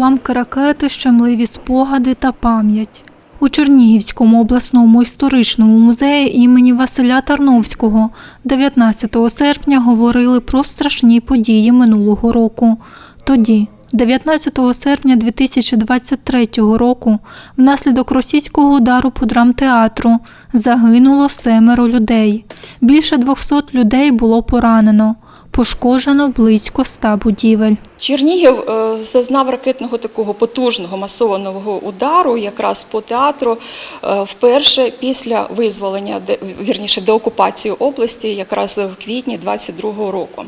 уламки ракети, щемливі спогади та пам'ять. У Чернігівському обласному історичному музеї імені Василя Тарновського 19 серпня говорили про страшні події минулого року. Тоді, 19 серпня 2023 року, внаслідок російського удару по драмтеатру загинуло семеро людей. Більше 200 людей було поранено. Пошкоджено близько ста будівель. Чернігів е, зазнав ракетного такого потужного масованого удару якраз по театру е, вперше після визволення, вірніше деокупації області, якраз в квітні 22-го року.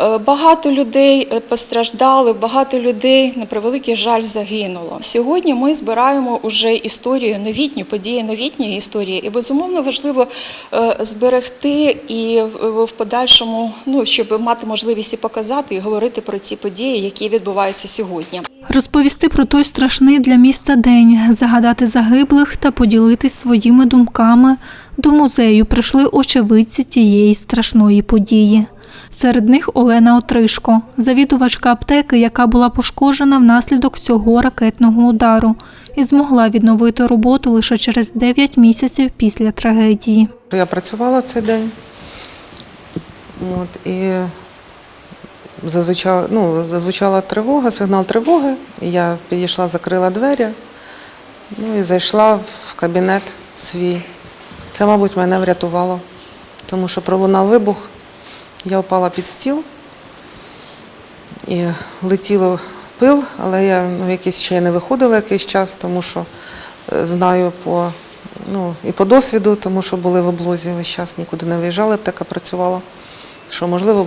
Е, Багато людей е, постраждали, багато людей, на превеликий жаль, загинуло. Сьогодні ми збираємо вже історію новітню, події новітньої історії, і безумовно важливо е, зберегти і в подальшому, ну щоб мати можливість і показати і говорити про ці події, які відбуваються сьогодні. Розповісти про той страшний для міста день, загадати загиблих та поділитись своїми думками. До музею прийшли очевидці тієї страшної події. Серед них Олена Отришко, завідувачка аптеки, яка була пошкоджена внаслідок цього ракетного удару, і змогла відновити роботу лише через 9 місяців після трагедії. Я працювала цей день. От, і зазвучала, ну, зазвучала тривога, сигнал тривоги. Я підійшла, закрила двері, ну і зайшла в кабінет свій. Це, мабуть, мене врятувало, тому що пролунав вибух, я впала під стіл і летіло пил, але я ну, якийсь ще не виходила якийсь час, тому що е, знаю по, ну, і по досвіду, тому що були в облозі весь час, нікуди не виїжджали, аптека працювала, що можливо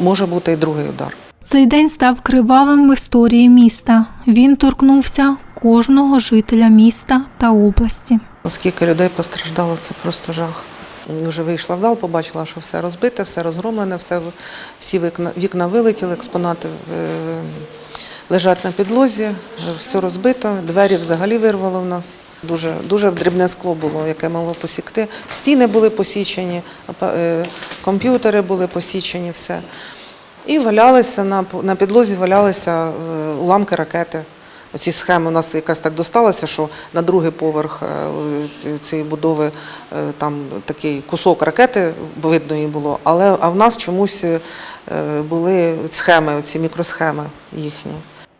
може бути і другий удар. Цей день став кривавим в історії міста. Він торкнувся кожного жителя міста та області. Скільки людей постраждало, це просто жах. Вже вийшла в зал, побачила, що все розбите, все розгромлене, все, всі вікна, вікна вилетіли, експонати е, лежать на підлозі, все розбито, двері взагалі вирвало в нас. Дуже, дуже дрібне скло було, яке мало посікти. Стіни були посічені, е, комп'ютери були посічені, все. І валялися на, на підлозі валялися е, уламки ракети. Оці схеми у нас якась так досталася, що на другий поверх е, цієї будови е, там такий кусок ракети видної було, але а в нас чомусь е, були схеми, оці мікросхеми їхні.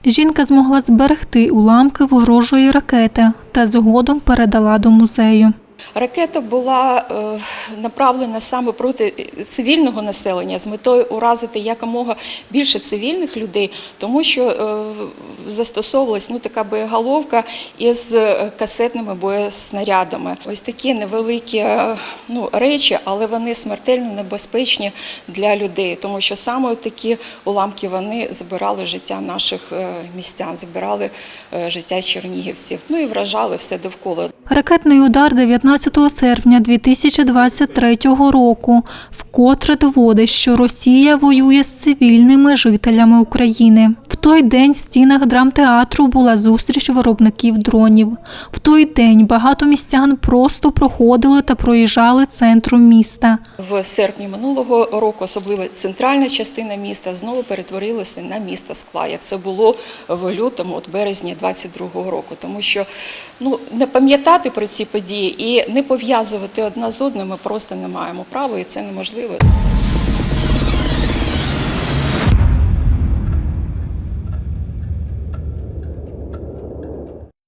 Жінка змогла зберегти уламки ворожої ракети та згодом передала до музею. Ракета була е, направлена саме проти цивільного населення з метою уразити якомога більше цивільних людей, тому що е, застосовувалась ну, така боєголовка із е, касетними боєснарядами. Ось такі невеликі ну, речі, але вони смертельно небезпечні для людей, тому що саме такі уламки вони забирали життя наших містян, забирали життя чернігівців, ну і вражали все довкола. Ракетний удар 19 серпня 2023 року вкотре доводить, що Росія воює з цивільними жителями України. В той день в стінах драмтеатру була зустріч виробників дронів. В той день багато містян просто проходили та проїжджали центром міста. В серпні минулого року, особливо центральна частина міста, знову перетворилася на місто скла, як це було в лютому, от березні 22-го року. Тому що ну не пам'ятати про ці події і не пов'язувати одна з одним ми просто не маємо права, і це неможливо.